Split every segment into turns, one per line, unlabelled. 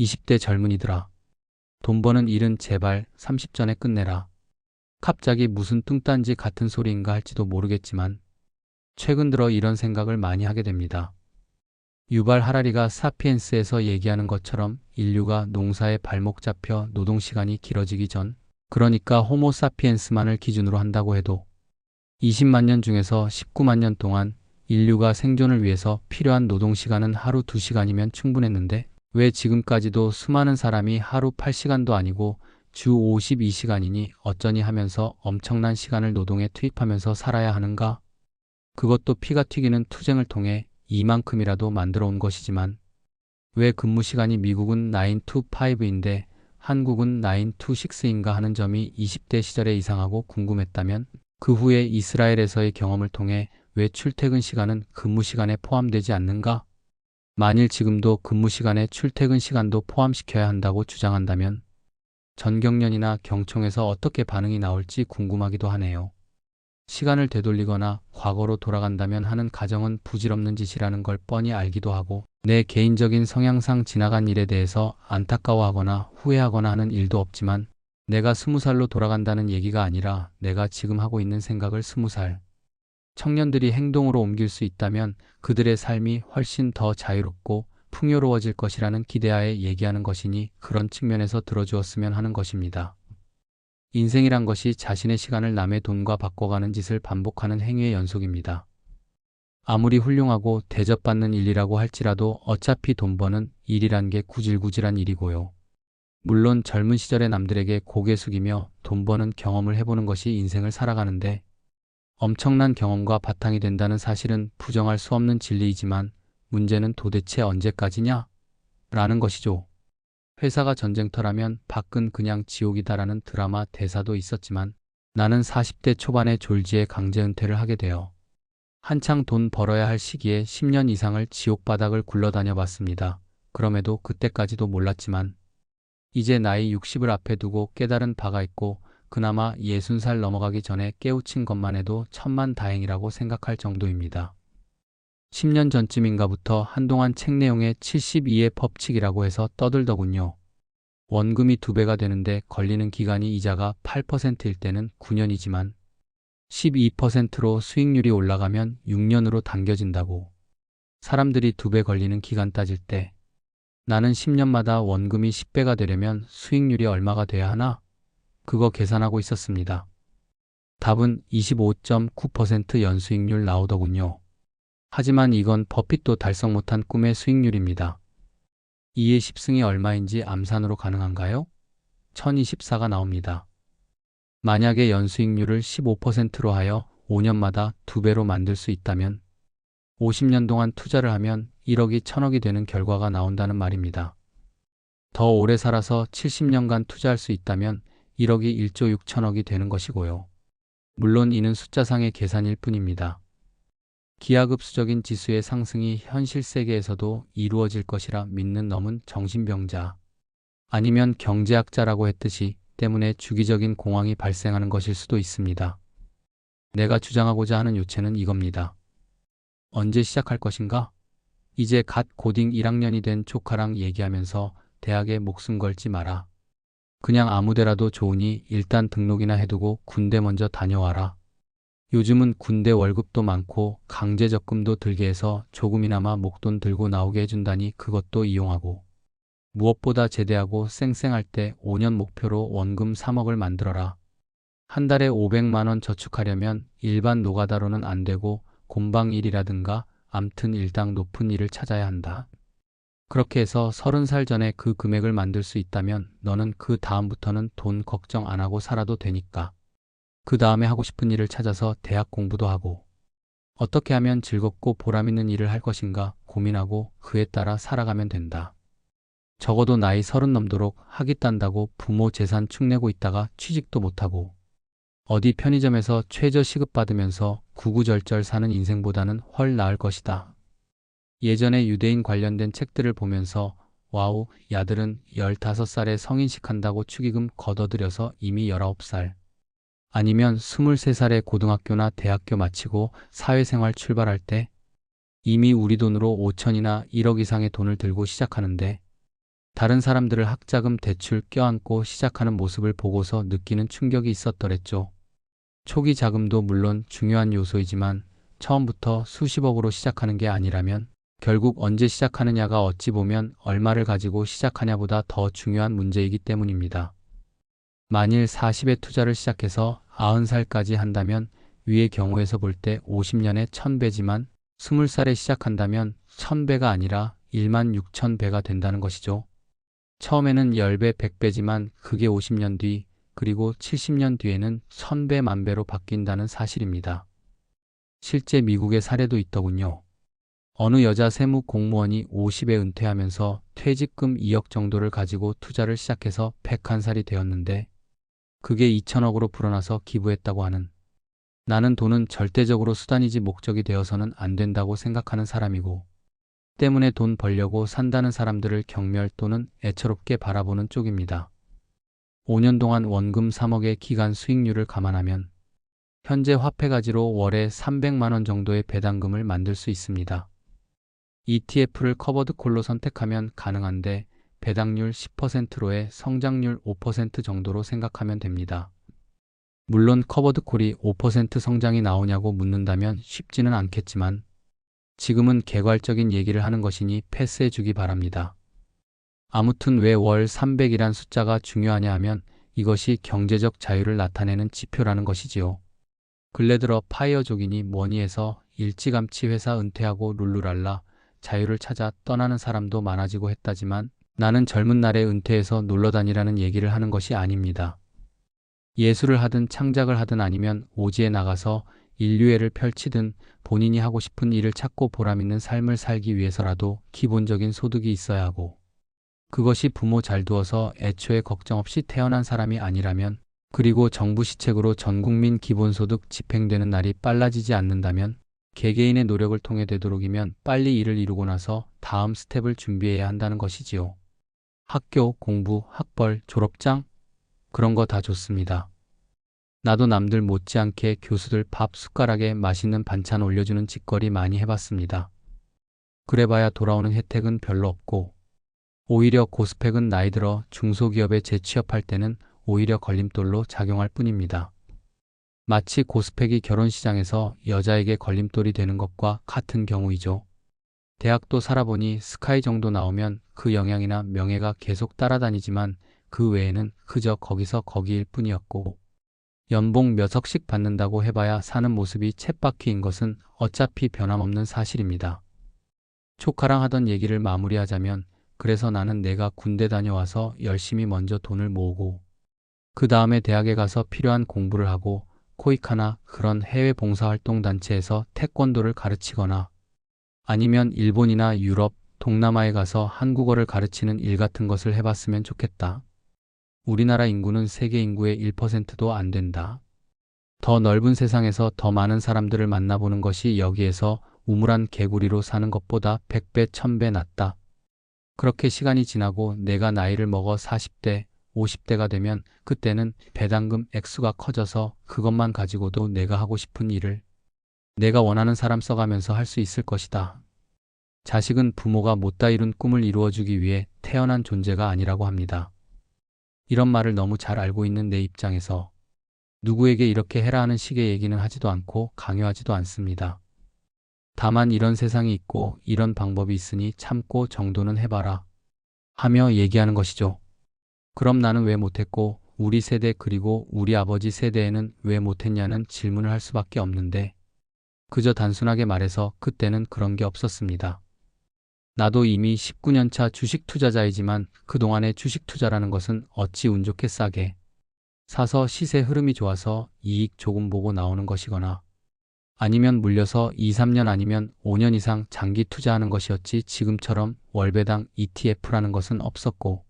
20대 젊은이들아. 돈 버는 일은 제발 30전에 끝내라. 갑자기 무슨 뚱딴지 같은 소리인가 할지도 모르겠지만 최근 들어 이런 생각을 많이 하게 됩니다. 유발 하라리가 사피엔스에서 얘기하는 것처럼 인류가 농사에 발목 잡혀 노동 시간이 길어지기 전, 그러니까 호모 사피엔스만을 기준으로 한다고 해도 20만 년 중에서 19만 년 동안 인류가 생존을 위해서 필요한 노동 시간은 하루 2시간이면 충분했는데 왜 지금까지도 수많은 사람이 하루 8시간도 아니고 주 52시간이니 어쩌니 하면서 엄청난 시간을 노동에 투입하면서 살아야 하는가? 그것도 피가 튀기는 투쟁을 통해 이만큼이라도 만들어 온 것이지만 왜 근무 시간이 미국은 9 to 5인데 한국은 9 to 6인가 하는 점이 20대 시절에 이상하고 궁금했다면 그 후에 이스라엘에서의 경험을 통해 왜 출퇴근 시간은 근무 시간에 포함되지 않는가? 만일 지금도 근무 시간에 출퇴근 시간도 포함시켜야 한다고 주장한다면 전경련이나 경총에서 어떻게 반응이 나올지 궁금하기도 하네요. 시간을 되돌리거나 과거로 돌아간다면 하는 가정은 부질없는 짓이라는 걸 뻔히 알기도 하고 내 개인적인 성향상 지나간 일에 대해서 안타까워하거나 후회하거나 하는 일도 없지만 내가 스무 살로 돌아간다는 얘기가 아니라 내가 지금 하고 있는 생각을 스무 살 청년들이 행동으로 옮길 수 있다면 그들의 삶이 훨씬 더 자유롭고 풍요로워질 것이라는 기대하에 얘기하는 것이니 그런 측면에서 들어주었으면 하는 것입니다. 인생이란 것이 자신의 시간을 남의 돈과 바꿔가는 짓을 반복하는 행위의 연속입니다. 아무리 훌륭하고 대접받는 일이라고 할지라도 어차피 돈 버는 일이란 게 구질구질한 일이고요. 물론 젊은 시절의 남들에게 고개 숙이며 돈 버는 경험을 해보는 것이 인생을 살아가는데 엄청난 경험과 바탕이 된다는 사실은 부정할 수 없는 진리이지만 문제는 도대체 언제까지냐? 라는 것이죠. 회사가 전쟁터라면 밖은 그냥 지옥이다라는 드라마 대사도 있었지만 나는 40대 초반에 졸지에 강제 은퇴를 하게 되어 한창 돈 벌어야 할 시기에 10년 이상을 지옥 바닥을 굴러다녀 봤습니다. 그럼에도 그때까지도 몰랐지만 이제 나이 60을 앞에 두고 깨달은 바가 있고 그나마 60살 넘어가기 전에 깨우친 것만 해도 천만 다행이라고 생각할 정도입니다. 10년 전쯤인가부터 한동안 책 내용에 72의 법칙이라고 해서 떠들더군요. 원금이 두 배가 되는데 걸리는 기간이 이자가 8%일 때는 9년이지만 12%로 수익률이 올라가면 6년으로 당겨진다고. 사람들이 두 배 걸리는 기간 따질 때 나는 10년마다 원금이 10배가 되려면 수익률이 얼마가 돼야 하나? 그거 계산하고 있었습니다. 답은 25.9% 연수익률 나오더군요. 하지만 이건 버핏도 달성 못한 꿈의 수익률입니다. 2의 10승이 얼마인지 암산으로 가능한가요? 1024가 나옵니다. 만약에 연수익률을 15%로 하여 5년마다 2배로 만들 수 있다면 50년 동안 투자를 하면 1억이 1000억이 되는 결과가 나온다는 말입니다. 더 오래 살아서 70년간 투자할 수 있다면 1억이 1조 6천억이 되는 것이고요. 물론 이는 숫자상의 계산일 뿐입니다. 기하급수적인 지수의 상승이 현실 세계에서도 이루어질 것이라 믿는 놈은 정신병자 아니면 경제학자라고 했듯이 때문에 주기적인 공황이 발생하는 것일 수도 있습니다. 내가 주장하고자 하는 요체는 이겁니다. 언제 시작할 것인가? 이제 갓 고딩 1학년이 된 조카랑 얘기하면서 대학에 목숨 걸지 마라. 그냥 아무데라도 좋으니 일단 등록이나 해두고 군대 먼저 다녀와라. 요즘은 군대 월급도 많고 강제 적금도 들게 해서 조금이나마 목돈 들고 나오게 해준다니 그것도 이용하고 무엇보다 제대하고 쌩쌩할 때 5년 목표로 원금 3억을 만들어라. 한 달에 500만 원 저축하려면 일반 노가다로는 안 되고 곰방 일이라든가 암튼 일당 높은 일을 찾아야 한다. 그렇게 해서 30살 전에 그 금액을 만들 수 있다면 너는 그 다음부터는 돈 걱정 안 하고 살아도 되니까. 그 다음에 하고 싶은 일을 찾아서 대학 공부도 하고 어떻게 하면 즐겁고 보람 있는 일을 할 것인가 고민하고 그에 따라 살아가면 된다. 적어도 나이 서른 넘도록 학위 딴다고 부모 재산 축내고 있다가 취직도 못하고 어디 편의점에서 최저 시급 받으면서 구구절절 사는 인생보다는 훨 나을 것이다. 예전에 유대인 관련된 책들을 보면서 와우, 야들은 15살에 성인식 한다고 축의금 걷어들여서 이미 19살. 아니면 23살에 고등학교나 대학교 마치고 사회생활 출발할 때 이미 우리 돈으로 5천이나 1억 이상의 돈을 들고 시작하는데 다른 사람들을 학자금 대출 껴안고 시작하는 모습을 보고서 느끼는 충격이 있었더랬죠. 초기 자금도 물론 중요한 요소이지만 처음부터 수십억으로 시작하는 게 아니라면 결국 언제 시작하느냐가 어찌 보면 얼마를 가지고 시작하냐보다 더 중요한 문제이기 때문입니다. 만일 40에 투자를 시작해서 90살까지 한다면 위의 경우에서 볼 때 50년에 1000배지만 20살에 시작한다면 1000배가 아니라 1만 6000배가 된다는 것이죠. 처음에는 10배, 100배지만 그게 50년 뒤 그리고 70년 뒤에는 1000배, 만배로 바뀐다는 사실입니다. 실제 미국의 사례도 있더군요. 어느 여자 세무 공무원이 50에 은퇴하면서 퇴직금 2억 정도를 가지고 투자를 시작해서 101살이 되었는데 그게 2천억으로 불어나서 기부했다고 하는 나는 돈은 절대적으로 수단이지 목적이 되어서는 안 된다고 생각하는 사람이고 때문에 돈 벌려고 산다는 사람들을 경멸 또는 애처롭게 바라보는 쪽입니다. 5년 동안 원금 3억의 기간 수익률을 감안하면 현재 화폐 가지로 월에 300만 원 정도의 배당금을 만들 수 있습니다. ETF를 커버드 콜로 선택하면 가능한데 배당률 10%로의 성장률 5% 정도로 생각하면 됩니다. 물론 커버드 콜이 5% 성장이 나오냐고 묻는다면 쉽지는 않겠지만 지금은 개괄적인 얘기를 하는 것이니 패스해 주기 바랍니다. 아무튼 왜 월 300이란 숫자가 중요하냐 하면 이것이 경제적 자유를 나타내는 지표라는 것이지요. 근래 들어 파이어족이니 뭐니 해서 일찌감치 회사 은퇴하고 룰루랄라 자유를 찾아 떠나는 사람도 많아지고 했다지만 나는 젊은 날에 은퇴해서 놀러 다니라는 얘기를 하는 것이 아닙니다. 예술을 하든 창작을 하든 아니면 오지에 나가서 인류애를 펼치든 본인이 하고 싶은 일을 찾고 보람 있는 삶을 살기 위해서라도 기본적인 소득이 있어야 하고 그것이 부모 잘 두어서 애초에 걱정 없이 태어난 사람이 아니라면 그리고 정부 시책으로 전 국민 기본소득 집행되는 날이 빨라지지 않는다면 개개인의 노력을 통해 되도록이면 빨리 일을 이루고 나서 다음 스텝을 준비해야 한다는 것이지요. 학교, 공부, 학벌, 졸업장? 그런 거 다 좋습니다. 나도 남들 못지않게 교수들 밥 숟가락에 맛있는 반찬 올려주는 짓거리 많이 해봤습니다. 그래봐야 돌아오는 혜택은 별로 없고 오히려 고스펙은 나이 들어 중소기업에 재취업할 때는 오히려 걸림돌로 작용할 뿐입니다. 마치 고스펙이 결혼시장에서 여자에게 걸림돌이 되는 것과 같은 경우이죠. 대학도 살아보니 스카이 정도 나오면 그 영향이나 명예가 계속 따라다니지만 그 외에는 그저 거기서 거기일 뿐이었고 연봉 몇 억씩 받는다고 해봐야 사는 모습이 쳇바퀴인 것은 어차피 변함없는 사실입니다. 조카랑 하던 얘기를 마무리하자면 그래서 나는 내가 군대 다녀와서 열심히 먼저 돈을 모으고 그 다음에 대학에 가서 필요한 공부를 하고 코이카나 그런 해외 봉사활동 단체에서 태권도를 가르치거나 아니면 일본이나 유럽, 동남아에 가서 한국어를 가르치는 일 같은 것을 해봤으면 좋겠다. 우리나라 인구는 세계 인구의 1%도 안 된다. 더 넓은 세상에서 더 많은 사람들을 만나보는 것이 여기에서 우물한 개구리로 사는 것보다 100배, 1000배 낫다. 그렇게 시간이 지나고 내가 나이를 먹어 40대, 50대가 되면 그때는 배당금 액수가 커져서 그것만 가지고도 내가 하고 싶은 일을 내가 원하는 사람 써가면서 할 수 있을 것이다. 자식은 부모가 못다 이룬 꿈을 이루어주기 위해 태어난 존재가 아니라고 합니다. 이런 말을 너무 잘 알고 있는 내 입장에서 누구에게 이렇게 해라 하는 식의 얘기는 하지도 않고 강요하지도 않습니다. 다만 이런 세상이 있고 이런 방법이 있으니 참고 정도는 해봐라 하며 얘기하는 것이죠. 그럼 나는 왜 못했고 우리 세대 그리고 우리 아버지 세대에는 왜 못했냐는 질문을 할 수밖에 없는데 그저 단순하게 말해서 그때는 그런 게 없었습니다. 나도 이미 19년차 주식 투자자이지만 그동안의 주식 투자라는 것은 어찌 운 좋게 싸게 사서 시세 흐름이 좋아서 이익 조금 보고 나오는 것이거나 아니면 물려서 2, 3년 아니면 5년 이상 장기 투자하는 것이었지 지금처럼 월배당 ETF라는 것은 없었고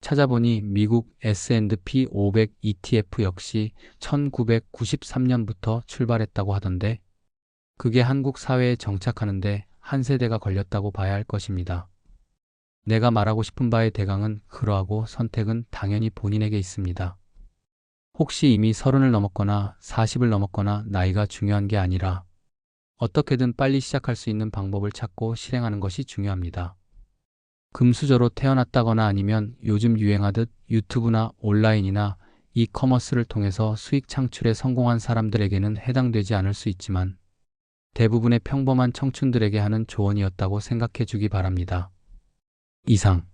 찾아보니 미국 S&P 500 ETF 역시 1993년부터 출발했다고 하던데 그게 한국 사회에 정착하는데 한 세대가 걸렸다고 봐야 할 것입니다. 내가 말하고 싶은 바의 대강은 그러하고 선택은 당연히 본인에게 있습니다. 혹시 이미 서른을 넘었거나 40을 넘었거나 나이가 중요한 게 아니라 어떻게든 빨리 시작할 수 있는 방법을 찾고 실행하는 것이 중요합니다. 금수저로 태어났다거나 아니면 요즘 유행하듯 유튜브나 온라인이나 이커머스를 통해서 수익 창출에 성공한 사람들에게는 해당되지 않을 수 있지만 대부분의 평범한 청춘들에게 하는 조언이었다고 생각해 주기 바랍니다. 이상